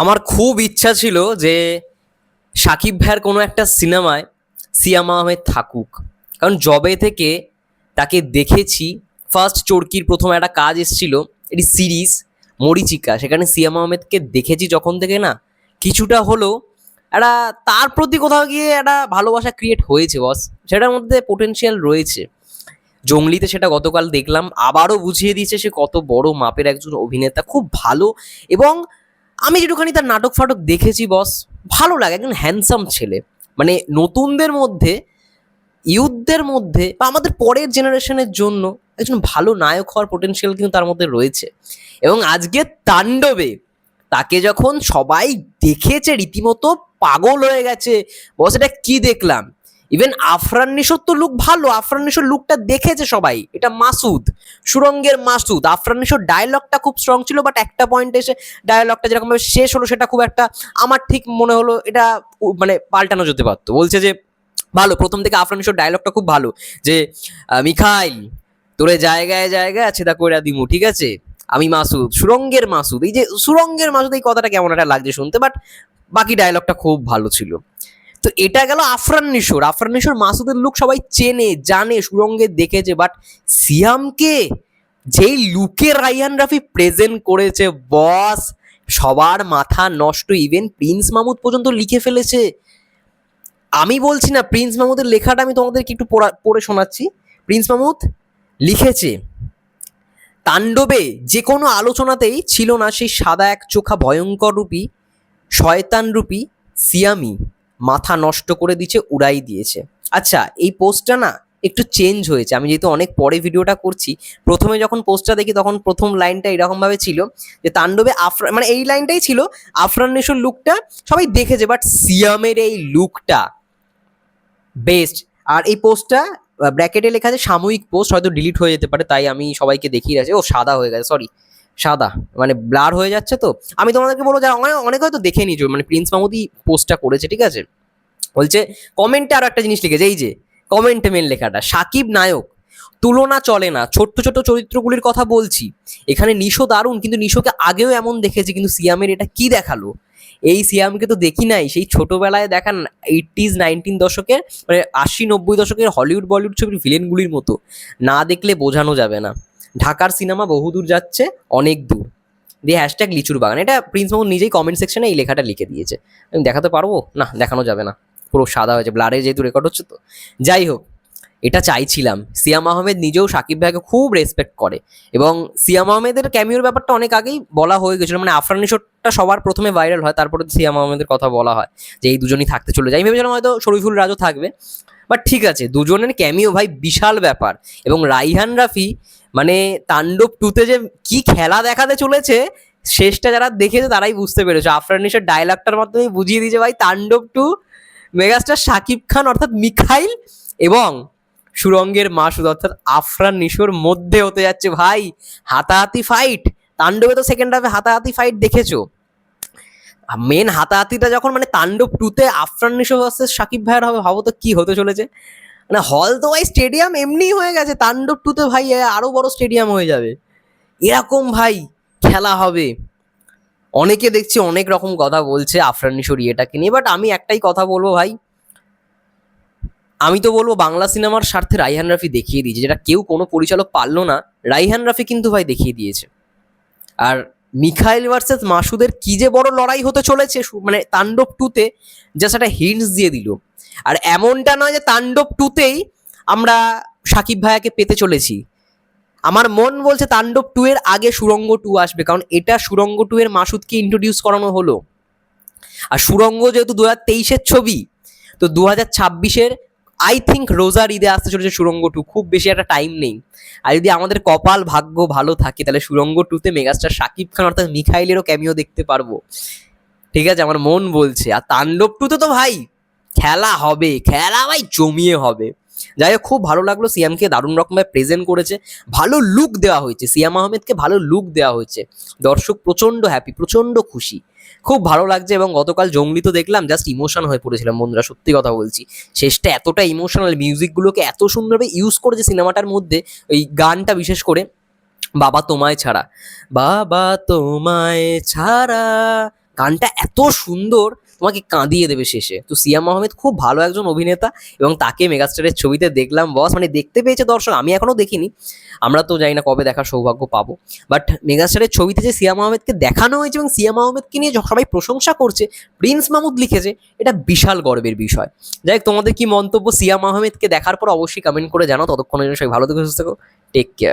আমার খুব ইচ্ছা ছিল যে সাকিব ভাইয়ের কোনো একটা সিনেমায় সিয়াম আহমেদ থাকুক। কারণ জবে থেকে তাকে দেখেছি ফার্স্ট চরকির প্রথম একটা কাজ এসেছিল, এটি সিরিজ মরিচিকা। সেখানে সিয়াম আহমেদকে দেখেছি যখন থেকে না, কিছুটা হলেও একটা তার প্রতি কোথাও গিয়ে একটা ভালোবাসা ক্রিয়েট হয়েছে বস সেটার মধ্যে পোটেনশিয়াল রয়েছে। জঙ্গলিতে সেটা গতকাল দেখলাম, আবারও বুঝিয়ে দিয়েছে সে কত বড় মাপের একজন অভিনেতা, খুব ভালো এবং আমি যেটুখানি তার নাটক ফাটক দেখেছি বস ভালো লাগে। একজন হ্যান্ডসাম ছেলে। মানে নতুনদের মধ্যে ইউথদের মধ্যে, বা আমাদের পরের জেনারেশনের জন্য একজন ভালো নায়ক হওয়ার পোটেনশিয়াল কিন্তু তার মধ্যে রয়েছে। এবং আজকে তাণ্ডবে তাকে যখন সবাই দেখেছে, রীতিমতো পাগল হয়ে গেছে বস এটা কি দেখলাম? ইভেন আফরান নিশোর তো লুক ভালো, আফরান নিশোর লুকটা দেখেছে সবাই, এটা মাসুদ, সুরঙ্গের মাসুদ। আফরান নিশোর ডায়লগটা খুব স্ট্রং ছিল বাট একটা পয়েন্টে এসে ডায়লগটা যেরকম ভাবে শেষ হলো, সেটা খুব একটা আমার ঠিক মনে হলো, এটা মানে পাল্টানো যেতে পারতো। বলছে যে, ভালো, প্রথম থেকে আফরান নিশোর ডায়লগটা খুব ভালো। যে মিখাইল, তোরে জায়গায় জায়গায় আছে, তা কইরা দিমু, ঠিক আছে? আমি মাসুদ, সুরঙ্গের মাসুদ। এই যে, সুরঙ্গের মাসুদ, এই কথাটা কেমন একটা লাগছে শুনতে বাট বাকি ডায়লগটা খুব ভালো ছিল। তো এটা গেল আফরান নিশোর। আফরান নিশোর মাসুদের লুক সবাই চেনে, জানে, সুরঙ্গে দেখেছে বাট সিয়ামকে যেই লুকে রাইহান রাফি প্রেজেন্ট করেছে বস সবার মাথা নষ্ট ইভেন প্রিন্স মামুদ পর্যন্ত লিখে ফেলেছে। আমি বলছি না প্রিন্স মামুদের লেখাটা আমি তোমাদেরকে একটু পড়া- পড়ে শোনাচ্ছি। প্রিন্স মামুদ লিখেছে, তাণ্ডবে যে কোনো আলোচনাতেই ছিল না সেই সাদা এক চোখা ভয়ঙ্কর রূপী, শয়তান রূপী সিয়ামি। মাথা নষ্ট করে দিচ্ছে উড়াই দিয়েছে। আচ্ছা এই পোস্টটা না একটু চেঞ্জ হয়েছে। আমি যেহেতু অনেক পরে ভিডিওটা করছি, প্রথমে যখন পোস্টটা দেখি তখন প্রথম লাইনটা এরকমভাবে ছিল যে, তাণ্ডবে আফরা মানে এই লাইনটাই ছিল আফরান নেশোর লুকটা সবাই দেখেছে বাট সিয়ামের এই লুকটা বেস্ট আর এই পোস্টটা ব্র্যাকেটে লেখা আছে, সাময়িক পোস্ট হয়তো ডিলিট হয়ে যেতে পারে, তাই আমি সবাইকে দেখিয়ে রাখছি। ও সাদা হয়ে গেছে সরি সাদা মানে ব্লার হয়ে যাচ্ছে তো। আমি তোমাদেরকে বলব, যারা অনেক অনেক হয়তো দেখে নিয়েছো মানে প্রিন্স মামুদি পোস্টটা করেছে, ঠিক আছে? বলছে কমেন্টে আরও একটা জিনিস লিখেছে, এই যে কমেন্টে মেন লেখাটা, সাকিব নায়ক, তুলনা চলে না, ছোট্ট ছোট্ট চরিত্রগুলির কথা বলছি। এখানে নিশো দারুণ, কিন্তু নিশোকে আগেও এমন দেখেছি, কিন্তু সিয়ামের এটা কি দেখাল? এই সিয়ামকে তো দেখি নাই, সেই ছোটবেলায় দেখান এইটিজ নাইনটিন দশকের মানে আশি, নব্বই দশকের হলিউড বলিউড ছবির ভিলেনগুলির মতো। না দেখলে বোঝানো যাবে না। ঢাকার সিনেমা বহুদূর যাচ্ছে, অনেক দূর। দিয়ে হ্যাশট্যাগ লিচুর বাগান। এটা প্রিন্স মোহন নিজেই কমেন্ট সেকশনে এই লেখাটা লিখে দিয়েছে। আমি দেখাতে পারব? না, দেখানো যাবে না। পুরো সাদা হয়েছে। ব্লারে যেহেতু রেকর্ড হচ্ছে তো। যাই হোক, এটা চাইছিলাম। সিয়াম আহমেদ নিজেও সাকিব ভাইকে খুব রেসপেক্ট করে। এবং সিয়াম আহমেদের ক্যামিওর ব্যাপারটা অনেক আগেই বলা হয়ে গেছিল। মানে আফরান নিশোরটা সবার প্রথমে ভাইরাল হয়, তারপরে সিয়াম আহমেদের কথা বলা হয় যে এই দুজনই থাকতে চলে যায়। আমি ভেবেছিলাম হয়তো শরীফুল রাজও থাকবে। বাট ঠিক আছে, দুজনের ক্যামিও ভাই বিশাল ব্যাপার। এবং রাইহান রাফি মানে তাণ্ডব টুতে যে কি খেলা দেখাতে চলেছে, শেষটা যারা দেখেছে তারাই বুঝতে পেরেছে। আফরান নিশোর ডায়লগটার মাধ্যমে বুঝিয়ে দিয়েছে ভাই, তাণ্ডব টু মেগাস্টার শাকিব খান অর্থাৎ মিখাইল এবং সুরঙ্গের মাসুদ অর্থাৎ আফরান নিশোর মধ্যে হতে যাচ্ছে ভাই, হাতাহাতি ফাইট তাণ্ডবে তো সেকেন্ড হাফে হাতাহাতি ফাইট দেখেছ। মেন হাতাহাতিটা যখন মানে তাণ্ডব টুতে আফরান নিশো সাকিব ভাইয়ের হবে, ভাবো তো কি হতে চলেছে। মানে হল তো ভাই স্টেডিয়াম এমনিই হয়ে গেছে। তাণ্ডব টুতে ভাই এ আরও বড় স্টেডিয়াম হয়ে যাবে। এরকম ভাই খেলা হবে। অনেকে দেখছি অনেক রকম কথা বলছে আফরান নিশোর ইয়েটাকে নিয়ে বাট আমি একটাই কথা বলব ভাই। আমি তো বলব বাংলা সিনেমার স্বার্থে রাইহান রাফি দেখিয়ে দিয়েছে, যেটা কেউ কোনো পরিচালক পারল না, রাইহান রাফি কিন্তু ভাই দেখিয়ে দিয়েছে। আর মিখাইল ভার্সেস মাসুদের কি যে বড় লড়াই হতে চলেছে মানে তাণ্ডব টুতে জাস্ট একটা হিন্টস দিয়ে দিল। আর এমনটা নয় যে তাণ্ডব টুতেই আমরা সাকিব ভাইয়াকে পেতে চলেছি। আমার মন বলছে তাণ্ডব টু এর আগে সুরঙ্গ টু আসবে, কারণ এটা সুরঙ্গ টু এর মাসুদকে ইন্ট্রোডিউস করানো হলো। আর সুরঙ্গ যেহেতু দু হাজার তেইশের ছবি, তো দু হাজার ছাব্বিশের আই থিঙ্ক রোজার ঈদে আসতে চলেছে সুরঙ্গ টু খুব বেশি একটা টাইম নেই। আর যদি আমাদের কপাল ভাগ্য ভালো থাকে, তাহলে সুরঙ্গ টুতে মেগাস্টার শাকিব খান অর্থাৎ মিখাইলেরও ক্যামিও দেখতে পারব। ঠিক আছে, আমার মন বলছে। আর তাণ্ডব টুতে তো ভাই খেলা হবে, খেলা ভাই জমিয়ে হবে। যাই হোক, খুব ভালো লাগল সিয়ামকে, দারুণ রকমভাবে প্রেজেন্ট করেছে। ভালো লুক দেওয়া হয়েছে, সিয়াম আহমেদকে ভালো লুক দেওয়া হয়েছে। দর্শক প্রচণ্ড হ্যাপি প্রচণ্ড খুশি। খুব ভালো লাগছে এবং গতকাল জঙ্গলি তো দেখলাম জাস্ট ইমোশন হয়ে পড়েছিলাম বন্ধুরা, সত্যি কথা বলছি। শেষটা এতটা ইমোশনাল মিউজিকগুলোকে এত সুন্দরভাবে ইউজ করেছে সিনেমাটার মধ্যে ওই গানটা বিশেষ করে, বাবা তোমায় ছাড়া। বাবা তোমায় ছাড়া। গানটা এত সুন্দর তোমাকে কাঁদিয়ে দেবে শেষে। তো সিয়াম আহমেদ খুব ভালো একজন অভিনেতা এবং তাকে মেগাস্টারের ছবিতে দেখলাম বস মানে দেখতে পেয়েছে দর্শক, আমি এখনও দেখিনি। আমরা তো জানি না কবে দেখার সৌভাগ্য পাবো। বাট মেগাস্টারের ছবিতে যে সিয়াম আহমেদকে দেখানো হয়েছে এবং সিয়াম আহমেদকে নিয়ে সবাই প্রশংসা করছে, প্রিন্স মাহমুদ লিখেছে, এটা বিশাল গর্বের বিষয়। যাই হোক, তোমাদের কি মন্তব্য সিয়াম আহমেদকে দেখার পর অবশ্যই কমেন্ট করে জানাও। ততক্ষণের জন্য সবাই ভালো থেকে, সুস্থ থেকো। Take care